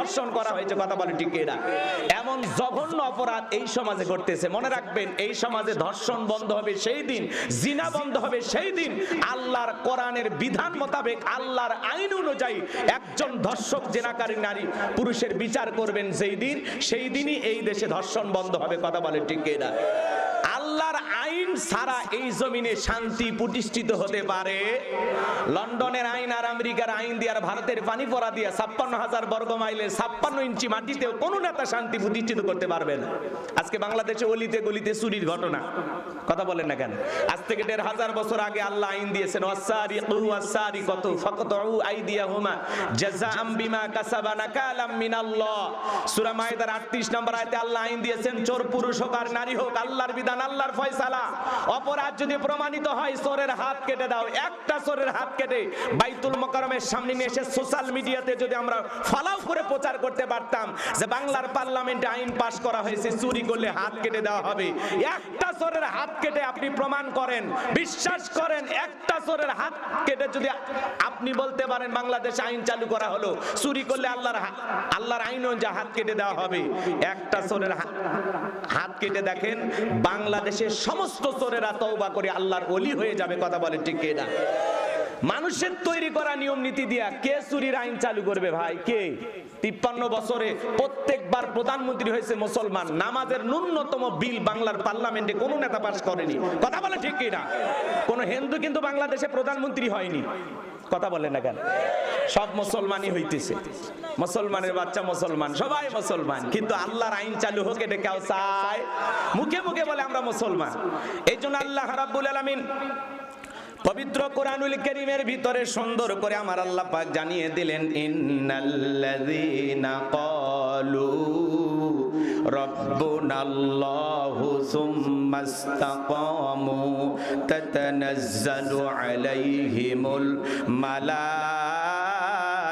ধর্ষণ করা হয়েছে, কথা বলে ঠিক না এমন জঘন্য অপরাধ এই সমাজে ঘটতেছে। মনে রাখবেন, এই সমাজে ধর্ষণ বন্ধ হবে সেই দিন, জিনা বন্ধ হবে সেই দিন। আল্লাহর কোরআনের বিধান মোতাবেক, আল্লাহর আইন অনুযায়ী একজন ধর্ষক, জেনাকারী নারী পুরুষের বিচার করবেন সেই দিন, সেই দিনই এই দেশে ধর্ষণ বন্ধ হবে, কথা বলে ঠিক আল্লাহর আইন ছাড়া এই জমিনে শান্তি প্রতিষ্ঠিত হতে পারে। লন্ডনের আইন আর আমেরিকার আইন দিয়ে আর ভারতের পানি পড়া দিয়ে ছাপ্পান্ন হাজার বর্গ মাইলে ছাপ্পান্ন ইঞ্চি মাটিতেও কোনো নেতা শান্তি প্রতিষ্ঠিত করতে পারবে না। আজকে বাংলাদেশে অলিতে গলিতে চুরির ঘটনা। কথা বলেন না কেন? আজ থেকে দেড় হাজার বছর আগে আল্লাহ আইন দিয়েছেন ওয়াসারি ওয়াসারি কত ফকত আইদিয়া হুমা জাযাআম বিমা কাসাবা নাকালাম মিনাল্লাহ। সূরা মাইদার 38 নম্বর আয়াতে আল্লাহ আইন দিয়েছেন, চোর, পুরুষ হোক আর নারী হোক, আল্লাহর বিধান, আল্লাহর ফয়সালা। অপরাধ যদি প্রমাণিত হয় চোরের হাত কেটে দাও। একটা চোরের হাত কেটে বাইতুল মোকাররমের সামনে নিয়ে এসে সোশ্যাল মিডিয়াতে যদি আমরা ফলাও করে প্রচার করতে পারতাম যে বাংলার পার্লামেন্টে আইন পাস করা হয়েছে, চুরি করলে হাত কেটে দেওয়া হবে। একটা চোরের হাত কেটে আপনি প্রমাণ করেন, বিশ্বাস করেন, একটা চোরের হাত কেটে যদি আপনি বলতে পারেন, বাংলাদেশে আইন চালু করা হলো, চুরি করলে আল্লাহর আল্লাহর আইন অনুযায়ী হাত কেটে দেওয়া হবে। একটা চোরের হা- হাত কেটে দেখেন, বাংলাদেশের সমস্ত চোরেরা তওবা করে আল্লাহর অলি হয়ে যাবে, কথা বলে ঠিক না? মানুষের তৈরি করা নিয়ম নীতি দিয়া কে চুরির আইন চালু করবে ভাই? কে? তিপ্পান্ন বছরে প্রত্যেকবার প্রধানমন্ত্রী হয়েছে মুসলমান, নামাজের ন্যূনতম বিল বাংলার পার্লামেন্টে কোনো নেতা পাস করেনি। কথা বলে ঠিক না? কোনো হিন্দু কিন্তু বাংলাদেশে প্রধানমন্ত্রী হয়নি। কথা বলে না কেন? সব মুসলমানই হইতেছে। মুসলমানের বাচ্চা মুসলমান, সবাই মুসলমান। কিন্তু আল্লাহর আইন চালু হোক, এটা কেউ চায়? মুখে মুখে বলে আমরা মুসলমান। এই জন্য আল্লাহ রাব্বুল আলামিন পবিত্র কোরআনুল কারীমের ভিতরে সুন্দর করে আমার আল্লাহ পাক জানিয়ে দিলেন, ইন্নাল্লাযীনা ক্বালু রাব্বুনাল্লাহু সুম্মাস্তাকামু তাতানাজ্জালু আলাইহিমুল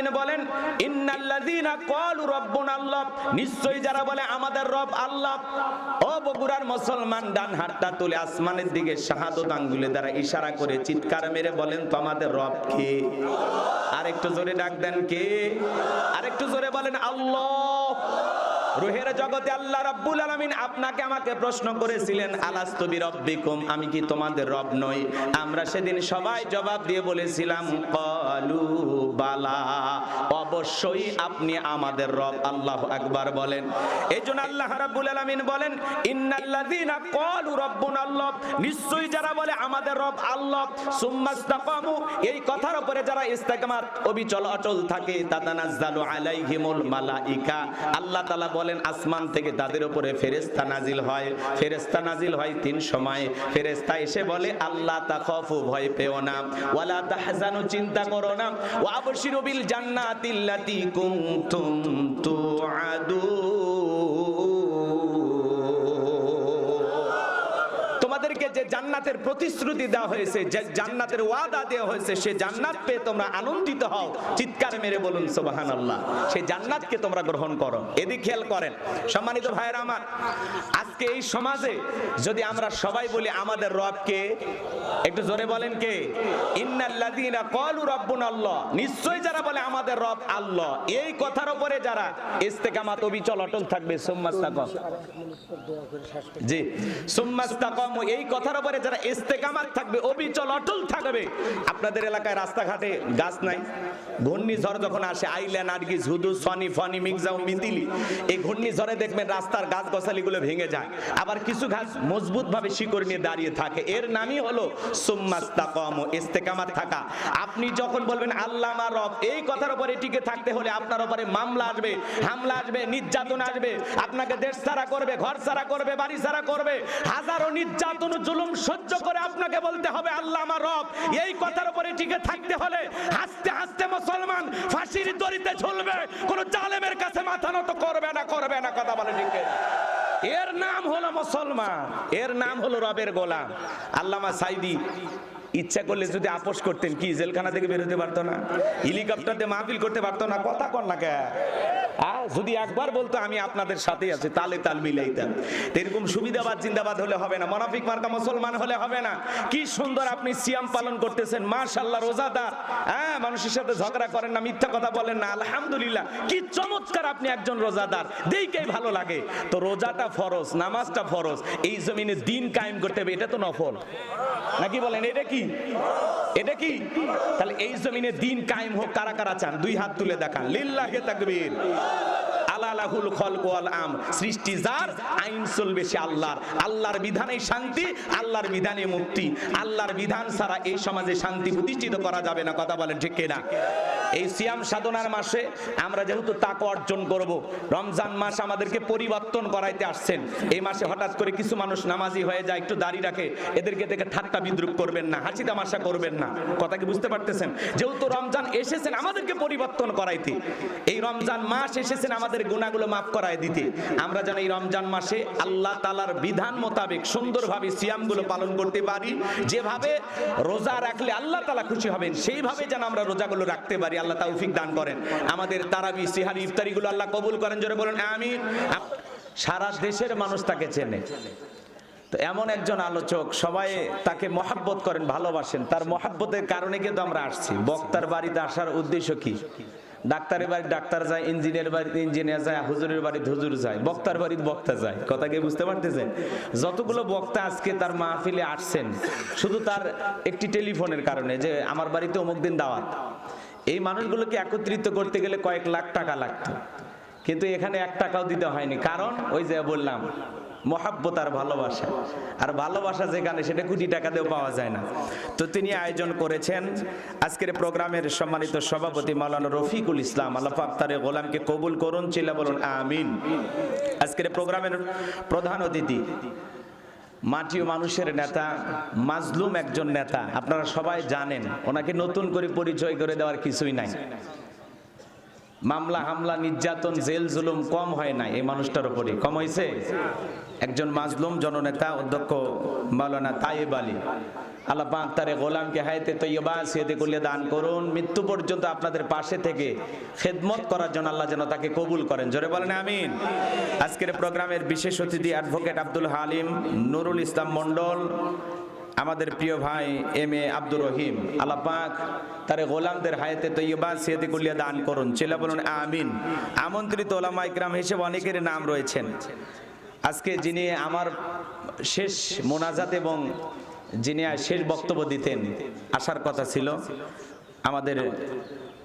আলামিন বলেন ক্বালু রাব্বুনা আল্লাহ। নিশ্চয়ই যারা বলে, আমাদের রব আল্লাহ। ও বগুড়ার মুসলমান ডান হাতটা তুলে আসমানের দিকে শাহাদত আঙ্গুলে দ্বারা ইশারা করে চিৎকার মেরে বলেন, তো আমাদের রব কে? আর একটু জোরে ডাক দেন, কে? আর একটু জোরে বলেন, আল্লাহ। রুহের জগতে আল্লাহ রাব্বুল আলামিন আপনাকে আমাকে প্রশ্ন করেছিলেন, আলাস্তু বিরব্বিকুম? আমি কি তোমাদের রব নই? আমরা সেদিন সবাই জবাব দিয়ে বলেছিলাম বালা অবশ্যই আপনি আমাদের রব, আল্লাহু আকবার বলেন। এইজন্য আল্লাহ রাব্বুল আলামিন বলেন, ইন্নাল্লাযীনা ক্বালু রাব্বুনা আল্লাহ। নিশ্চয়ই যারা বলে, আমাদের রব আল্লাহ। সুম্মাস্তাকামু এই কথার উপরে যারা ইস্তেকামাত অবিচল অচল থাকে, তাতানাজ্জালু আলাইহিমুল মালাইকা। আল্লাহ তাআলা বলেন, আসমান থেকে তাদের উপরে ফেরেশতা নাজিল হয়। ফেরেশতা নাজিল হয় তিন সময়। ফেরেশতা এসে বলে, আল্লাহ তাখাফু ভয় পেও না। ওয়ালা তাহজানু চিন্তা করো না। ওয়া আবশিরু বিল জান্নাতিল্লাতী কুনতুম তুআদুন যে জান্নাতের প্রতিশ্রুতি দেওয়া হয়েছে, যে জান্নাতের ওয়াদা দেওয়া হয়েছে, সে জান্নাত পেয়ে তোমরা আনন্দিত হও। চিৎকার মেরে বলুন, সুবহানাল্লাহ। সেই জান্নাতকে তোমরা গ্রহণ করো। এদিক খেয়াল করেন, সম্মানিত ভাইরা আমার, আজকে এই সমাজে যদি আমরা সবাই বলি আমাদের রবকে, একটু জোরে বলেন কে? ক্বালু রাব্বুনাল্লাহ। নিশ্চয়ই যারা বলে আমাদের রব আল্লাহ, এই কথার উপরে যারা অবিচল অটল থাকবে জি এই কথার উপরে যারা ইস্তেকামাত থাকবে, অবিচল, অটল থাকবে, আপনাদের এলাকায় রাস্তাঘাটে গাছ নাই। ঘূর্ণিঝড় যখন আসে আইলা নার্গিস হুদু, সনি, ফনি, মিগজাও মিতিলি এই ঘূর্ণিঝড়ে দেখবেন রাস্তার গাছ গছালিগুলো ভেঙে যায়। আবার কিছু গাছ মজবুত ভাবে শিকড় নিয়ে দাঁড়িয়ে থাকে। এর নামই হলো সুম্মাস্তাকাম, ইস্তেকামাত থাকা। আপনি যখন বলবেন, আল্লাহ আমার রব, এই কথার উপরে টিকে থাকতে হলে আপনার উপরে মামলা আসবে, হামলা আসবে, নির্যাতন আসবে। আপনাকে দেশ ছাড়া করবে, ঘর ছাড়া করবে, বাড়ি ছাড়া করবে, হাজারো নির্যাতন জুলুম সহ্য করে আপনাকে বলতে হবে, আল্লাহ আমার রব। এই কথার উপরে টিকে থাকতে হলে হাসতে হাসতে মুসলমান ফাঁসির দড়িতে ঝুলবে, কোন জালেমের কাছে মাথা নত করবে না করবে না, কথা বলে ঠিক এর নাম হলো মুসলমান, এর নাম হলো রবের গোলাম। আল্লামা সাইদি, ইচ্ছা করলে যদি আপোষ করতেন, কি জেলখানা থেকে বেরোতে পারতো না? হেলিকপ্টার দিয়ে মাহফিল করতে পারতো না? কথা কর না কে? যদি একবার বলতো আমি আপনাদের সাথে আছি, তালে তাল মিলাইতাম। এরকম সুবিধাবাদ, জিন্দাবাদ হলে হবে না, মনাফিক মার্কা মুসলমান হলে হবে না। কি সুন্দর আপনি সিয়াম পালন করতেছেন, মাশাআল্লাহ, রোজাদার। হ্যাঁ মানুষের সাথে ঝগড়া করেন না, মিথ্যা কথা বলেন না, আলহামদুলিল্লাহ। কি চমৎকার আপনি একজন রোজাদার, দেখেই ভালো লাগে। তো রোজাটা ফরজ, নামাজটা ফরজ, এই জমিনে দিন কায়েম করতে হবে, এটা তো নফল। নাকি বলেন, এটা কি? এটা কি? তাহলে এই জমিনে দিন কায়েম হোক, কারা কারা চান? দুই হাত তুলে দেখান। লিল্লাহে তাকবীর। আলালাহুল খলক ওয়াল আম সৃষ্টি যার, আইন চলবে সে আল্লাহর। আল্লাহর বিধানে শান্তি, আল্লাহর বিধানে মুক্তি। আল্লাহর বিধান ছাড়া এই সমাজে শান্তি প্রতিষ্ঠিত করা যাবে না, কথা বলেন ঠিক কিনা? এই সিয়াম সাধনার মাসে আমরা যেহেতু তাকে অর্জন করব, রমজান মাস আমাদেরকে পরিবর্তন করাইতে আসছেন। এই মাসে হঠাৎ করে কিছু মানুষ নামাজি হয়ে যায়, একটু দাড়ি রাখে, এদেরকে দেখে ঠাট্টা বিদ্রুপ করবেন না, হাসি তামাশা করবেন না। কথা কি বুঝতে পারতেছেন? যেহেতু রমজান এসেছেন, আমাদেরকে পরিবর্তন করাইতে। এই রমজান মাস এসেছেন আমাদের গুণাগুলো মাফ করাই দিতে। আমরা যেন এই রমজান মাসে আল্লাহ তালার বিধান মোতাবেক সুন্দরভাবে সিয়ামগুলো পালন করতে পারি। যেভাবে রোজা রাখলে আল্লাহ তালা খুশি হবেন, সেইভাবে যেন আমরা রোজাগুলো রাখতে পারি। আল্লাহ তৌফিক দান করেন। আমাদের তারাবি সিহারি ইফতারিগুলো আল্লাহ কবুল করেন, জোরে বলেন আমি সারা দেশের মানুষ তাকে চেনে। তো এমন একজন আলোচক, সবাই তাকে মহাব্বত করেন, ভালোবাসেন। তার মহাব্বতের কারণে কিন্তু আমরা আসছি। বক্তার বাড়িতে আসার উদ্দেশ্য কি? ডাক্তারের বাড়ি ডাক্তার যায় ইঞ্জিনিয়ার বাড়িতে ইঞ্জিনিয়ার যায়, হুজুরের বাড়িতে হুজুর যায়, বক্তার বাড়িতে বক্তা যায়। কথা কি বুঝতে পারতেছেন? যতগুলো বক্তা আজকে তার মাহফিলে আসছেন, শুধু তার একটি টেলিফোনের কারণে যে, আমার বাড়িতে অমুক দিন দাওয়াত। এই মানুষগুলোকে একত্রিত করতে গেলে কয়েক লাখ টাকা লাগতো। কিন্তু এখানে এক টাকাও দিতে হয়নি। কারণ ওই যে বললাম, মহাব্বত আর ভালোবাসা। আর ভালোবাসা যেখানে, সেটা কোটি টাকা দিয়েও পাওয়া যায় না। তো তিনি আয়োজন করেছেন আজকের প্রোগ্রামের সম্মানিত সভাপতি মাওলানা রফিকুল ইসলাম। আল্লাহ পাক গোলামকে কবুল করুন, চিল্লা বলুন, আমিন। আজকের প্রোগ্রামের প্রধান অতিথি মাটি ও মানুষের নেতা, মাজলুম একজন নেতা, আপনারা সবাই জানেন, ওনাকে নতুন করে পরিচয় করে দেওয়ার কিছুই নাই। মামলা, হামলা, নির্যাতন, জেল, জুলুম কম হয় নাই এই মানুষটার উপরে কম হয়েছে একজন মাজলুম জননেতা, অধ্যক্ষ মাওলানা তাইব আলী। আল্লাহ পাক তারে গোলামকে হাইতে তৈবা সিয়াতে করলে দান করুন। মৃত্যু পর্যন্ত আপনাদের পাশে থেকে খেদমত করার জন্য আল্লাহ যেন তাকে কবুল করেন। জোরে বলেন আমিন। আজকের প্রোগ্রামের বিশেষ অতিথি অ্যাডভোকেট আব্দুল হালিম নুরুল ইসলাম মন্ডল আমাদের প্রিয় ভাই এম এ আব্দুর রহিম। আল্লাহ তার গোলামদের হায়াতে তৈবা সিয়াতে কুলিয়া দান করুন। চিল্লা বলুন আমিন। আমন্ত্রিত ওলামা ইকরাম হিসেবে অনেকের নাম রয়েছেন। আজকে যিনি আমার শেষ মোনাজাত এবং যিনি শেষ বক্তব্য দিতেন, আসার কথা ছিল, আমাদের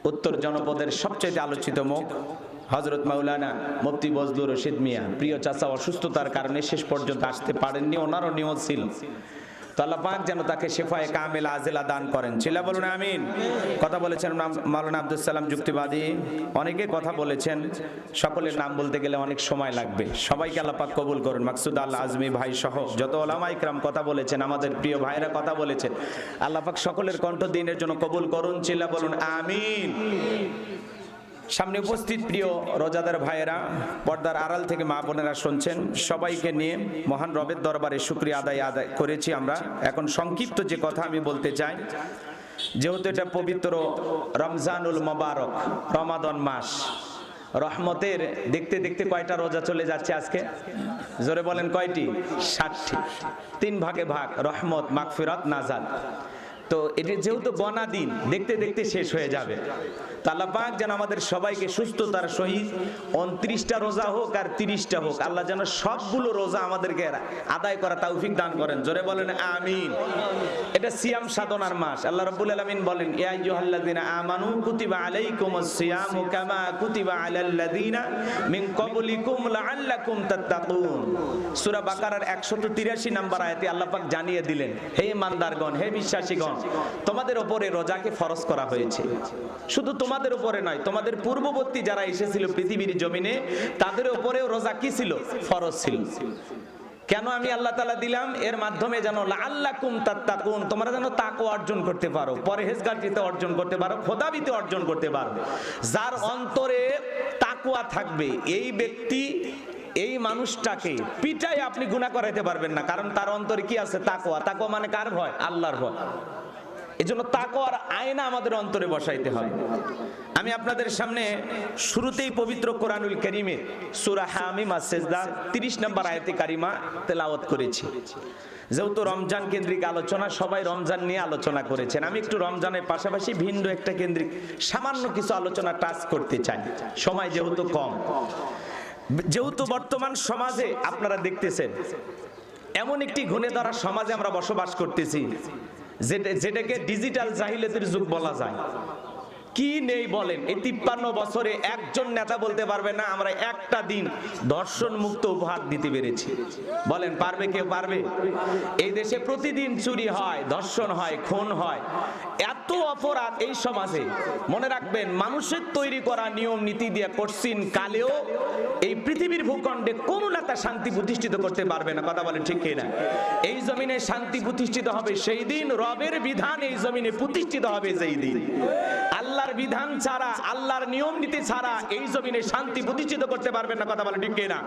উত্তর জনপদের সবচেয়ে আলোচিত মুখ হজরত মাউলানা মুফতি বজলুর রশিদ মিয়া। প্রিয় চাচা, অসুস্থতার কারণে শেষ পর্যন্ত আসতে পারেননি, ওনারও নিয়ম ছিল তো পাক যেন তাকে শেফায়ে কামেল আজেলা দান করেন। ছিলা বলুন আমিন। কথা বলেছেন মাওলানা আব্দুল সালাম যুক্তিবাদী। অনেকে কথা বলেছেন, সকলের নাম বলতে গেলে অনেক সময় লাগবে। সবাইকে আল্লাহ পাক কবুল করুন। মাকসুদ আল্লাহ আজমি ভাই সহ যত ওলামা ইকরাম কথা বলেছেন, আমাদের প্রিয় ভাইরা কথা বলেছেন, আল্লাহ পাক সকলের কণ্ঠ দিনের জন্য কবুল করুন। চিল্লা বলুন আমিন। সামনে উপস্থিত প্রিয় রোজাদার ভাইয়েরা, পর্দার আড়াল থেকে মা বোনেরা শুনছেন, সবাইকে নিয়ে মহান রবের দরবারে শুক্রিয়া আদায় আদায় করেছি আমরা। এখন সংক্ষিপ্ত যে কথা আমি বলতে চাই, যেহেতু এটা পবিত্র রমজানুল মোবারক, রমাদন মাস, রহমতের দেখতে দেখতে কয়টা রোজা চলে যাচ্ছে আজকে? জোরে বলেন কয়টি? ষাটটি তিন ভাগে ভাগ, রহমত, মাগফিরাত নাজাদ তো এটি যেহেতু গনা দিন দেখতে দেখতে শেষ হয়ে যাবে। তো আল্লাহ পাক যেন আমাদের সবাইকে সুস্থতার সহিত উনত্রিশটা রোজা হোক আর তিরিশটা হোক, আল্লাহ যেন সবগুলো রোজা আমাদেরকে আদায় করা তৌফিক দান করেন। জোরে বলেন, আমিন। এটা সিয়াম সাধনার মাস। আল্লাহ রাব্বুল আলামিন বলেন, ইয়া আইয়ুহাল্লাযিনা আমানু কুতিবা আলাইকুমুস কামা কুতিবা মিন ক্বাবলিকুম লাআল্লাকুম তাত্তাকুন। সূরা বাকারার 183 নম্বর আয়াতে আল্লাহ পাক জানিয়ে দিলেন, হে ইমানদারগণ, হে বিশ্বাসীগণ, তোমাদের উপরে রোজাকে ফরজ করা হয়েছে। শুধু তোমাদের উপরে নয়, তোমাদের পূর্ববর্তী যারা এসেছিল পৃথিবীর জমিনে, তাদের উপরেও রোজা কি ছিল? ফরজ ছিল। কেন আমি আল্লাহ তালা দিলাম? এর মাধ্যমে যেন আল্লাকুম তাত্তাকুন, তোমরা যেন তাকো অর্জন করতে পারো পরহেজগারিতে অর্জন করতে পারো, খোদাবিতে অর্জন করতে পারো। যার অন্তরে তাকুয়া থাকবে, এই ব্যক্তি, এই মানুষটাকে পিটাই আপনি গুণা করাইতে পারবেন না, কারণ তার অন্তরে কি আছে? তাকোয়া তাকোয়া মানে কার ভয়? আল্লাহর ভয়। এই জন্য তাকোয়ার আয়না আমাদের অন্তরে বসাইতে হবে। আমি আপনাদের সামনে শুরুতেই পবিত্র কোরআনুল করিমে সুরা হামিম সেজদা তিরিশ নম্বর আয়তে কারিমা তেলাওয়াত করেছি। যেহেতু রমজান কেন্দ্রিক আলোচনা, সবাই রমজান নিয়ে আলোচনা করেছেন। আমি একটু রমজানের পাশাপাশি ভিন্ন একটা কেন্দ্রিক সামান্য কিছু আলোচনা টাচ করতে চাই। সময় যেহেতু কম। যেহেতু বর্তমান সমাজে আপনারা দেখতেছেন, এমন একটি ঘুণে ধরা সমাজে আমরা বসবাস করতেছি। যেটাকে ডিজিটাল জাহিলতির যুগ বলা যায়। কি নেই বলেন? এই তিপ্পান্ন বছরে একজন নেতা বলতে পারবে না, আমরা একটা দিন দর্শন মুক্ত উপহার দিতে পেরেছি। বলেন, পারবে কেউ? পারবে। এই দেশে প্রতিদিন চুরি হয় ধর্ষণ হয়, খুন হয়। এত অপরাধ এই সমাজে। মনে রাখবেন, মানুষের তৈরি করা নিয়ম, নীতি দিয়ে করছিন কালেও এই পৃথিবীর ভূখণ্ডে কোন নেতা শান্তি প্রতিষ্ঠিত করতে পারবে না। কথা বলেন ঠিক কিনা? এই জমিনে শান্তি প্রতিষ্ঠিত হবে সেই দিন, রবের বিধান এই জমিনে প্রতিষ্ঠিত হবে যেই দিন। আল্লাহর বিধান ছাড়া, আল্লাহর নিয়ম নীতি ছাড়া এই জমিনে শান্তি প্রতিষ্ঠিত করতে পারবেন না, কথা বলে ঠিক কিনা?